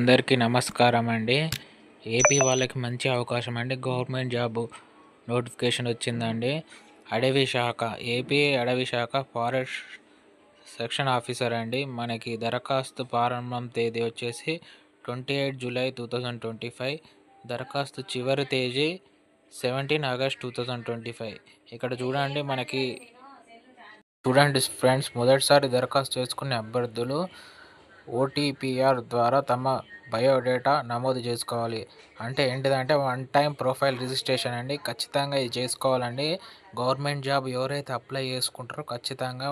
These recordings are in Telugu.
అందరికీ నమస్కారం అండి ఏపీ వాళ్ళకి మంచి అవకాశం అండి గవర్నమెంట్ జాబ్ నోటిఫికేషన్ వచ్చిందండి. అడవి శాఖ ఏపీ అడవి శాఖ ఫారెస్ట్ సెక్షన్ ఆఫీసర్ అండి. మనకి దరఖాస్తు ప్రారంభం తేదీ వచ్చేసి twenty eight July two thousand twenty five. దరఖాస్తు చివరి తేదీ seventeen August two thousand twenty five. ఇక్కడ చూడండి మనకి చూడండి ఫ్రెండ్స్ మొదటిసారి దరఖాస్తు చేసుకునే అభ్యర్థులు ఓటీపీఆర్ ద్వారా తమ బయోడేటా నమోదు చేసుకోవాలి. అంటే ఏంటిదంటే వన్ టైం ప్రొఫైల్ రిజిస్ట్రేషన్ అండి. ఖచ్చితంగా ఇది చేసుకోవాలండి. గవర్నమెంట్ జాబ్ ఎవరైతే అప్లై చేసుకుంటారో ఖచ్చితంగా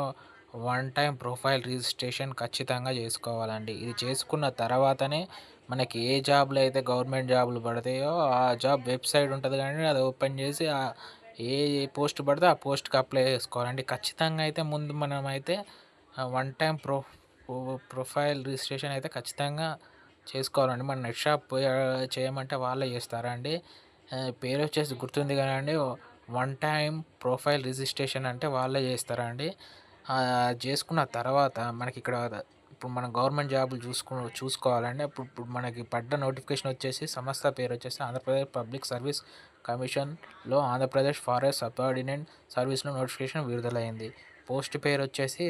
వన్ టైం ప్రొఫైల్ రిజిస్ట్రేషన్ ఖచ్చితంగా చేసుకోవాలండి. ఇది చేసుకున్న తర్వాతనే మనకి ఏ జాబ్లో అయితే గవర్నమెంట్ జాబులు పడతాయో ఆ జాబ్ వెబ్సైట్ ఉంటుంది కానీ అది ఓపెన్ చేసి ఏ పోస్ట్ పడితే ఆ పోస్ట్కి అప్లై చేసుకోవాలండి. ఖచ్చితంగా అయితే ముందు మనం అయితే one time pro profile registration అయితే ఖచ్చితంగా చేసుకోవాలండి. మన నెట్ షాప్ చేయమంటే వాళ్ళే చేస్తారా అండి? పేరు వచ్చేసి గుర్తుంది కదండి వన్ టైం ప్రొఫైల్ రిజిస్ట్రేషన్ అంటే వాళ్ళే చేస్తారా అండి? చేసుకున్న తర్వాత మనకి ఇక్కడ ఇప్పుడు మనం గవర్నమెంట్ జాబులు చూసుకు చూసుకోవాలండి. అప్పుడు ఇప్పుడు మనకి పడ్డ నోటిఫికేషన్ వచ్చేసి సంస్థ పేరు వచ్చేసి ఆంధ్రప్రదేశ్ పబ్లిక్ సర్వీస్ కమిషన్లో ఆంధ్రప్రదేశ్ ఫారెస్ట్ సబార్డినేట్ సర్వీస్లో నోటిఫికేషన్ విడుదలైంది. పోస్ట్ పేరు వచ్చేసి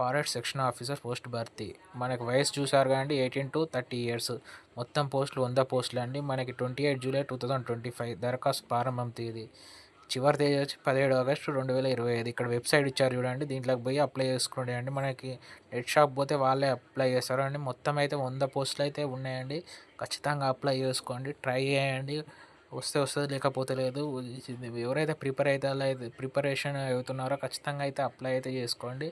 ఫారెస్ట్ సెక్షన్ ఆఫీసర్ పోస్ట్ భర్తీ. మనకి వయసు చూసారు కానీ ఎయిటీన్ టు థర్టీ ఇయర్స్ మొత్తం పోస్టులు వంద పోస్టులు అండి. మనకి twenty eight July two thousand twenty five దరఖాస్తు ప్రారంభం తేదీ. చివరి తేదీ వచ్చి పదిహేడు ఆగస్టు రెండు వేల ఇరవై ఐదు. ఇక్కడ వెబ్సైట్ ఇచ్చారు చూడండి దీంట్లోకి పోయి అప్లై చేసుకోండి అండి. మనకి నెట్ షాప్ పోతే వాళ్ళే అప్లై చేస్తారు అండి. మొత్తం అయితే వంద పోస్టులు అయితే ఉన్నాయండి. ఖచ్చితంగా అప్లై చేసుకోండి ట్రై చేయండి. వస్తే వస్తుంది లేకపోతే లేదు. ఎవరైతే ప్రిపేర్ అయితే ప్రిపరేషన్ అవుతున్నారో ఖచ్చితంగా అయితే అప్లై అయితే చేసుకోండి.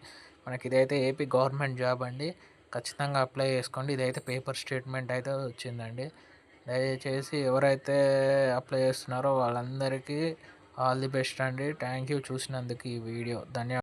మనకి ఇదైతే ఏపీ గవర్నమెంట్ జాబ్ అండి. ఖచ్చితంగా అప్లై చేసుకోండి. ఇదైతే పేపర్ స్టేట్మెంట్ అయితే వచ్చిందండి. దయచేసి ఎవరైతే అప్లై చేస్తున్నారో వాళ్ళందరికీ ఆల్ ది బెస్ట్ అండి. థ్యాంక్ యూ చూసినందుకు ఈ వీడియో. ధన్యవాదాలు.